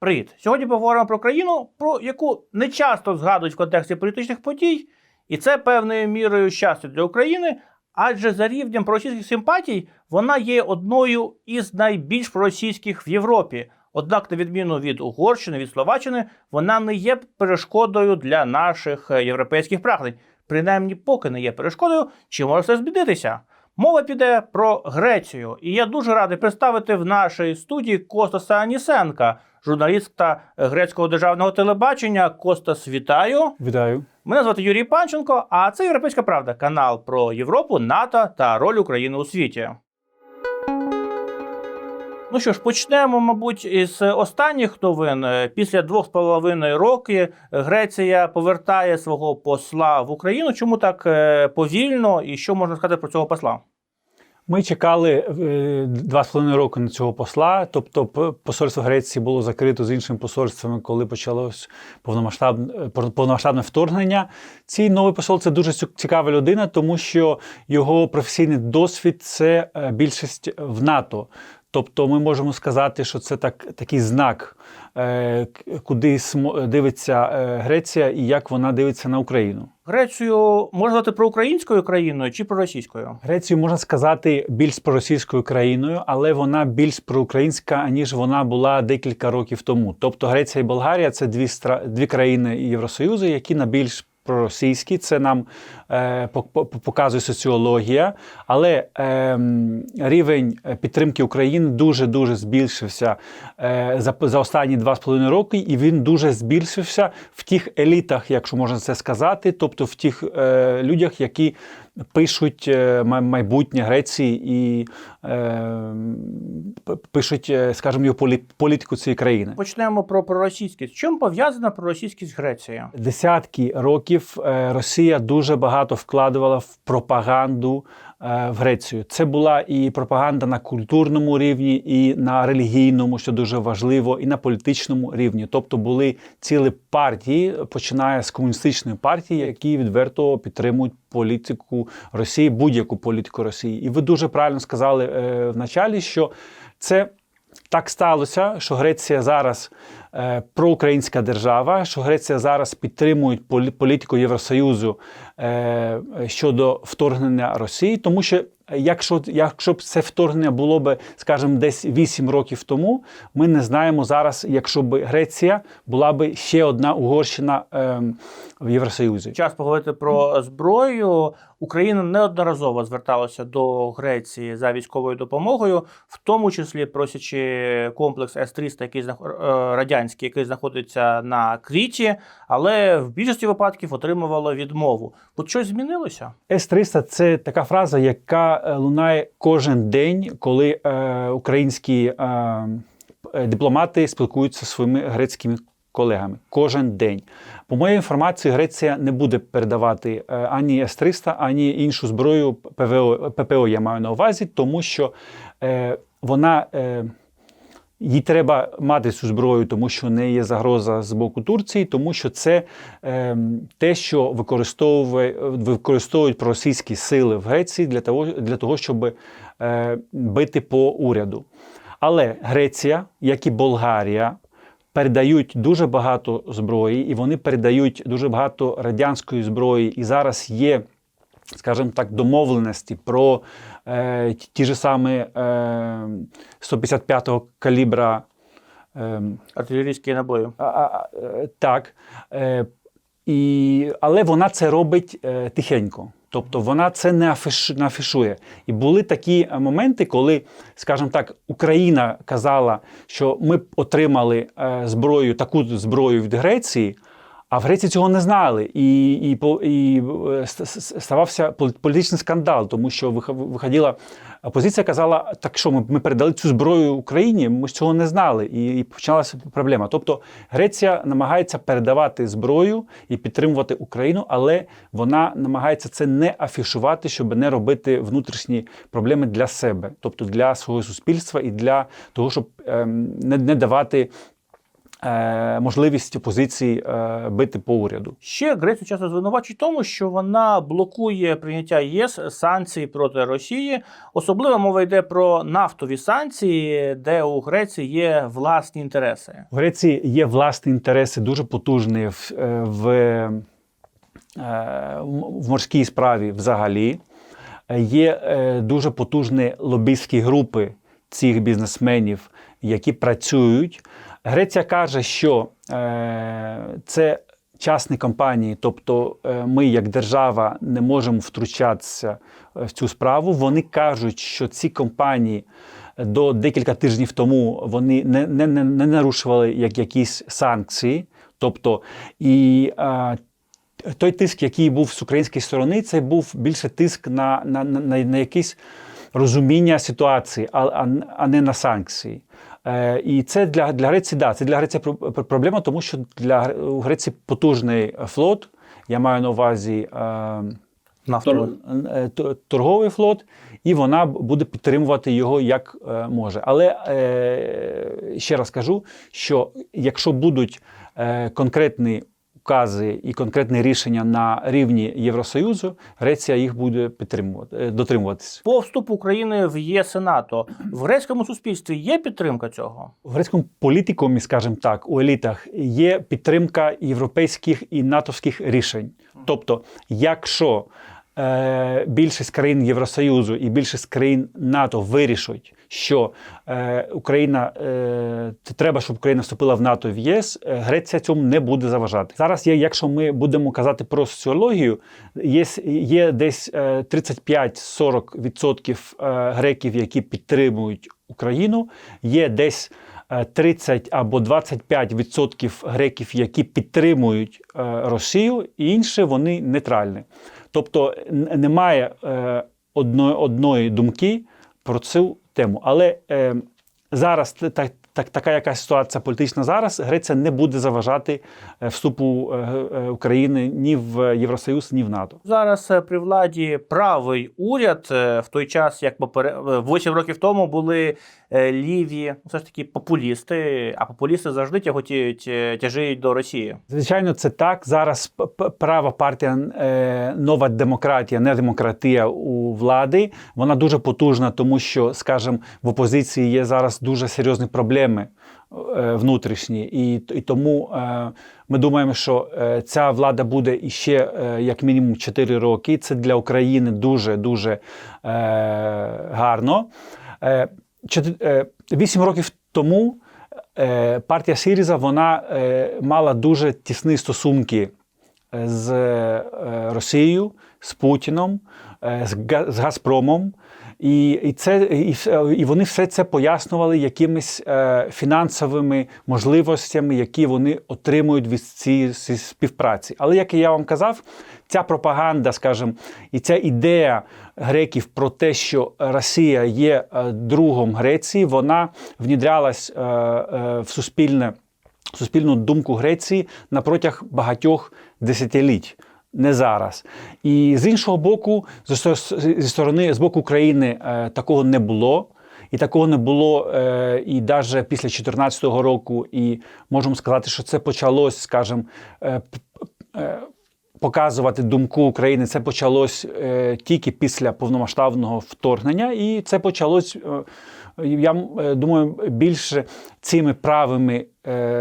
Привіт! Сьогодні поговоримо про країну, про яку не часто згадують в контексті політичних подій, і це певною мірою щастя для України, адже за рівнем проросійських симпатій вона є одною із найбільш проросійських в Європі. Однак, на відміну від Угорщини, від Словаччини, вона не є перешкодою для наших е, європейських прагнень. Принаймні, поки не є перешкодою, чи може все змінитися? Мова піде про Грецію, і я дуже радий представити в нашій студії Костаса Анісенка, журналіста грецького державного телебачення. Костас, вітаю! Вітаю. Мене звати Юрій Панченко, а це Європейська Правда, канал про Європу, НАТО та роль України у світі. Ну що ж, почнемо, мабуть, із останніх новин. Е, Після двох з половиною роки Греція повертає свого посла в Україну. Чому так е, повільно і що можна сказати про цього посла? Ми чекали е, два з половиною роки на цього посла. Тобто, посольство Греції було закрито з іншими посольствами, коли почалось повномасштабне повномасштабне вторгнення. Цей новий посол це дуже цікава людина, тому що його професійний досвід це е, більшість в НАТО. Тобто, ми можемо сказати, що це так, такий знак, е, куди дивиться е, Греція і як вона дивиться на Україну. Грецію можна звати проукраїнською країною чи проросійською? Грецію можна сказати більш проросійською країною, але вона більш проукраїнська, ніж вона була декілька років тому. Тобто Греція і Болгарія це дві стра... дві країни Євросоюзу, які на більш проросійські. Це нам е, по- по- показує соціологія. Але е, рівень підтримки України дуже дуже збільшився е, за, за останні два з половиною роки, і він дуже збільшився в тих елітах, якщо можна це сказати, тобто в тих е, людях, які пишуть е, майбутнє Греції і е, пишуть, е, скажімо, його політику цієї країни. Почнемо про проросійськість. Чим пов'язана проросійськість Греції? Десятки років е, Росія дуже багато вкладувала в пропаганду е, в Грецію. Це була і пропаганда на культурному рівні, і на релігійному, що дуже важливо, і на політичному рівні. Тобто були цілі партії, починає з комуністичної партії, які відверто підтримують політику Росії, будь-яку політику Росії. І ви дуже правильно сказали е, в началі, що це так сталося, що Греція зараз е, проукраїнська держава, що Греція зараз підтримує полі- політику Євросоюзу е, щодо вторгнення Росії, тому що. Якщо, якщо б це вторгнення було б, скажімо, десь 8 років тому, ми не знаємо зараз, якщо б Греція була б ще одна Угорщина ем, в Євросоюзі. Час поговорити про зброю. Україна неодноразово зверталася до Греції за військовою допомогою, в тому числі просячи комплекс С-300, який е, радянський, який знаходиться на Кріті, але в більшості випадків отримувало відмову. От щось змінилося? С-300 – це така фраза, яка е, лунає кожен день, коли е, українські е, е, дипломати спілкуються зі своїми грецькими колегами. Кожен день. По моїй інформації, Греція не буде передавати е, ані С-300, ані іншу зброю ПВО, ППО, я маю на увазі, тому що е, вона. Е, їй треба мати цю зброю, тому що не є загроза з боку Турції, тому що це е, те, що використовує, використовують проросійські сили в Греції для того, для того щоб е, бити по уряду. Але Греція, як і Болгарія, передають дуже багато зброї, і вони передають дуже багато радянської зброї. І зараз є, скажімо так, домовленості про е, ті- ж самі е, 155-го калібра. Е, Артилерійські набої. а, а, е, так. Е, і, але вона це робить е, тихенько. Тобто вона це не, афіш, афішує. І були такі е, моменти, коли, скажімо так, Україна казала, що ми отримали е, зброю, таку зброю від Греції, а в Греції цього не знали. І, і, і е, ст- ст- ставався політичний скандал, тому що вих- виходила опозиція, казала, так що ми, ми передали цю зброю Україні, ми ж цього не знали. І, і почалася проблема. Тобто Греція намагається передавати зброю і підтримувати Україну, але вона намагається це не афішувати, щоб не робити внутрішні проблеми для себе, тобто для свого суспільства і для того, щоб ем, не, не давати можливість опозиції е, бити по уряду. Ще Грецію часто звинувачують тому, що вона блокує прийняття ЄС санкцій проти Росії. Особливо мова йде про нафтові санкції, де у Греції є власні інтереси. У Греції є власні інтереси дуже потужні в, е, в, е, в морській справі взагалі. Е, Є е, дуже потужні лобістські групи цих бізнесменів, які працюють. Греція каже, що е, це частні компанії, тобто е, ми, як держава, не можемо втручатися е, в цю справу. Вони кажуть, що ці компанії до декілька тижнів тому вони не, не, не, не нарушували як якісь санкції. Тобто, і е, той тиск, який був з української сторони, це був більше тиск на, на, на, на, якесь розуміння ситуації, а, а, а не на санкції. Е, і це для, для Греції, да, це для Греції про- про- проблема, тому що для Греції потужний флот. Я маю на увазі е, тор- е, торговий флот, і вона буде підтримувати його як е, може. Але е, ще раз кажу, що якщо будуть е, конкретні укази і конкретне рішення на рівні Євросоюзу, Греція їх буде підтримувати, е, дотримуватися. По вступу України в ЄС і НАТО в грецькому суспільстві є підтримка цього. В грецькому політикумі, скажімо так, у елітах є підтримка європейських і натовських рішень. Тобто, якщо е, більшість країн Євросоюзу і більшість країн НАТО вирішать, що е, Україна е, треба, щоб Україна вступила в НАТО в ЄС, Греція цьому не буде заважати. Зараз, є, якщо ми будемо казати про соціологію, є, є десь е, 35-40% е, греків, які підтримують Україну. Є десь е, 30 або 25% греків, які підтримують Росію, і інші вони нейтральні. Тобто немає е, одної, одної думки про цю тему. Але е, зараз та- та- так, така якась ситуація політична зараз, Греція не буде заважати е, вступу е, е, України ні в Євросоюз, ні в НАТО. Зараз при владі правий уряд в той час, як попере... е, 8 років тому були ліві, все ж таки популісти, а популісти завжди тяготіють, е, тяжіють до Росії. Звичайно, це так. Зараз права партія е, нова демократія, не демократія у влади. Вона дуже потужна, тому що, скажімо, в опозиції є зараз дуже серйозні проблеми е, внутрішні, і, і тому е, ми думаємо, що е, ця влада буде іще е, як мінімум 4 роки. Це для України дуже дуже е, гарно. Е, е, Вісім років тому е, партія Сіріза вона е, мала дуже тісні стосунки е, з е, Росією, з Путіном, е, з Газпромом. І, і, це, і, і вони все це пояснювали якимись е, фінансовими можливостями, які вони отримують від цієї співпраці. Але як я вам казав, ця пропаганда, скажімо, і ця ідея греків про те, що Росія є е, другом Греції, вона внідрялась е, е, в суспільне суспільну думку Греції на протяг багатьох десятиліть. Не зараз. І з іншого боку, зі сторони з боку України е, такого не було. І такого не було е, і навіть після 2014 року. І можемо сказати, що це почалось, скажімо, е, показувати думку України. Це почалось е, тільки після повномасштабного вторгнення, і це почалось, е, я е, думаю, більше цими правими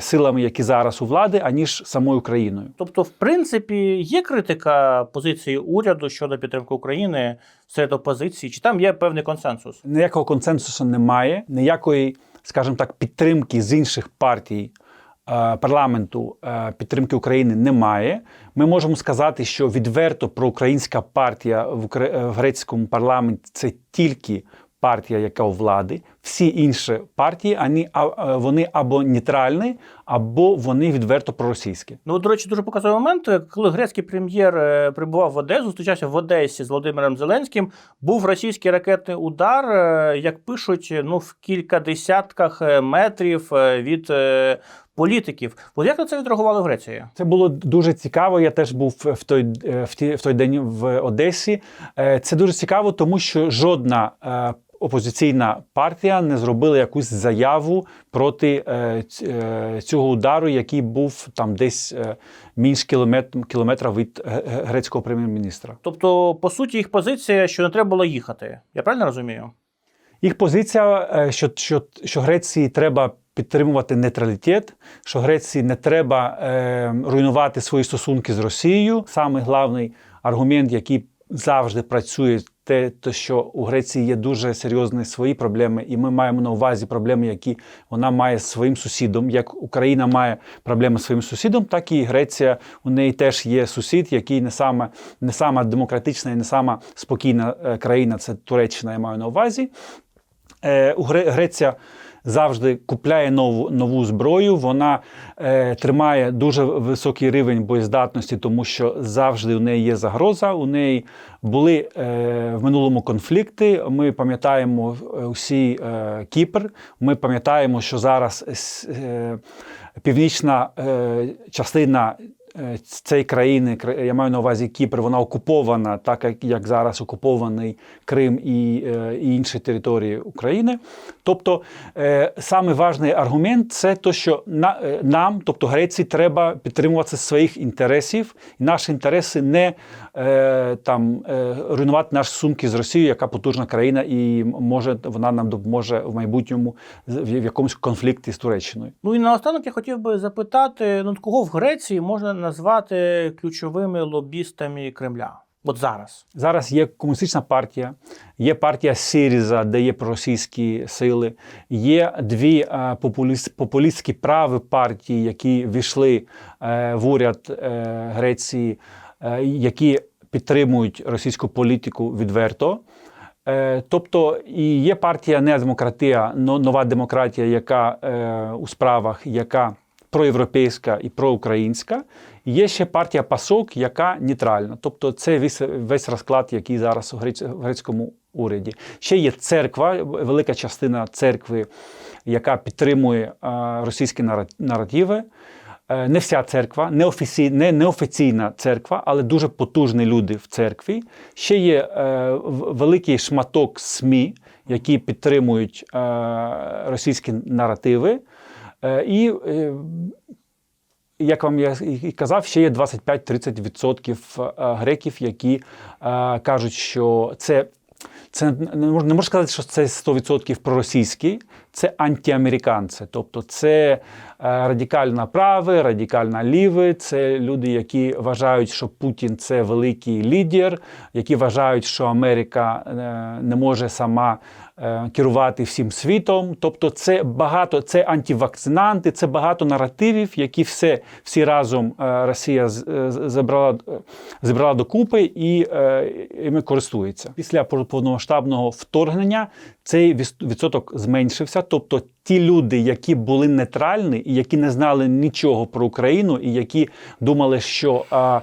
силами, які зараз у влади, аніж самою Україною. Тобто, в принципі, є критика позиції уряду щодо підтримки України серед опозиції, чи там є певний консенсус? Ніякого консенсусу немає, ніякої, скажімо так, підтримки з інших партій. Е, Парламенту е, підтримки України немає. Ми можемо сказати, що відверто проукраїнська партія в е, грецькому парламенті це тільки партія, яка у влади. Всі інші партії вони, або нейтральні, або вони відверто проросійські. Ну, до речі, дуже показовий момент, коли грецький прем'єр прибував в Одесу, зустрічався в Одесі з Володимиром Зеленським, був російський ракетний удар, як пишуть, ну, в кілька десятках метрів від політиків. От як на це відреагували в Греції? Це було дуже цікаво. Я теж був в той, е, в ті, в той день в Одесі. Е, Це дуже цікаво, тому що жодна е, опозиційна партія не зробила якусь заяву проти цього удару, який був там десь менш кілометр, кілометра від грецького прем'єр-міністра. Тобто, по суті, їх позиція, що не треба було їхати. Я правильно розумію? Їх позиція, що, що, що Греції треба підтримувати нейтралітет, що Греції не треба е, руйнувати свої стосунки з Росією. Саме головний аргумент, який завжди працює, те, то, що у Греції є дуже серйозні свої проблеми, і ми маємо на увазі проблеми, які вона має з своїм сусідом. Як Україна має проблеми з своїм сусідом, так і Греція у неї теж є сусід, який не сама, не сама демократична і не сама спокійна е, країна. Це Туреччина, я маю на увазі. Е, Греція завжди купляє нову, нову зброю. Вона е, тримає дуже високий рівень боєздатності, тому що завжди у неї є загроза. У неї були е, в минулому конфлікти. Ми пам'ятаємо е, усі е, Кіпр. Ми пам'ятаємо, що зараз е, північна е, частина цієї країни, кра- я маю на увазі Кіпр, вона окупована, так як, як зараз окупований Крим і, е, і інші території України. Тобто, е, саме важний аргумент це те, що на, е, нам, тобто Греції, треба підтримувати своїх інтересів. І наші інтереси не е, там, е, руйнувати наші стосунки з Росією, яка потужна країна, і може вона нам допоможе в майбутньому в якомусь конфлікті з Туреччиною. Ну і наостанок я хотів би запитати: ну кого в Греції можна назвати ключовими лобістами Кремля? От зараз. Зараз є комуністична партія, є партія Сіріза, де є проросійські сили. Є дві е, популіст, популістські праві партії, які війшли е, в уряд е, Греції, які підтримують російську політику відверто. Тобто і є партія Неа Демократія, но- нова демократія, яка у справах, яка проєвропейська і проукраїнська. Є ще партія Пасок, яка нейтральна. Тобто це весь, весь розклад, який зараз у грецькому уряді. Ще є церква, велика частина церкви, яка підтримує е, російські наративи. Е, Не вся церква, не, офіцій, не неофіційна церква, але дуже потужні люди в церкві. Ще є е, великий шматок СМІ, які підтримують е, російські наративи. Е, і, е, як вам я і казав, ще є 25-30% е, греків, які е, кажуть, що це. Це не можна, не можна сказати, що це 100% проросійський, це антиамериканці. Тобто це е, радикально праве, радикально ліве, це люди, які вважають, що Путін це великий лідер, які вважають, що Америка не може сама керувати всім світом. Тобто, це багато, це антивакцинанти, це багато наративів, які все, всі разом е, Росія е, забрала, е, зібрала докупи і е, іми користується. Після пов- повномасштабного вторгнення цей відсоток зменшився. Тобто ті люди, які були нейтральні і які не знали нічого про Україну, і які думали, що а,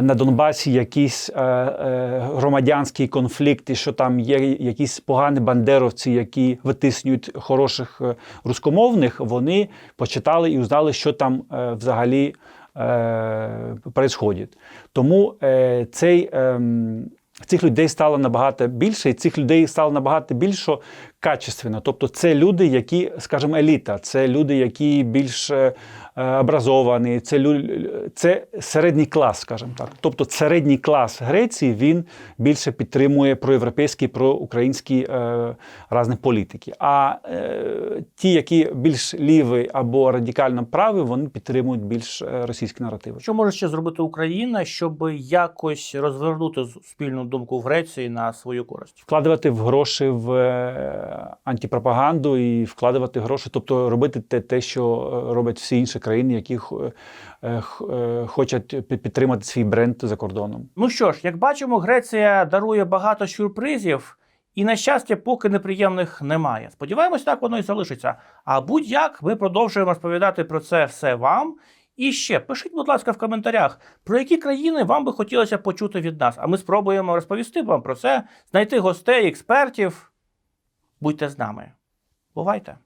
на Донбасі якісь а, е, громадянський конфлікт, і що там є якісь погані бандеровці, які витиснюють хороших е, рускомовних, вони почитали і узнали, що там е, взагалі е, происходить. Тому е, цей. ем, Цих людей стало набагато більше, і цих людей стало набагато більше качественно. Тобто це люди, які, скажімо, еліта, це люди, які більш е, образовані, це, лю- це середній клас, скажімо так. Тобто середній клас Греції він більше підтримує проєвропейські, проукраїнські е, різні політики. А е, ті, які більш ліві або радикально праві, вони підтримують більш е, російські наративи. Що може ще зробити Україна, щоб якось розвернути спільну думку в Греції на свою користь? вкладати в гроші в е, антипропаганду і вкладати гроші, тобто робити те, те що е, роблять всі інші країни, які е, е, хочуть підтримати свій бренд за кордоном. Ну що ж, як бачимо, Греція дарує багато сюрпризів, і на щастя, поки неприємних немає. Сподіваємось, так воно і залишиться. А будь-як ми продовжуємо розповідати про це все вам. І ще пишіть, будь ласка, в коментарях, про які країни вам би хотілося почути від нас. А ми спробуємо розповісти вам про це, знайти гостей, експертів. Будьте з нами. Бувайте!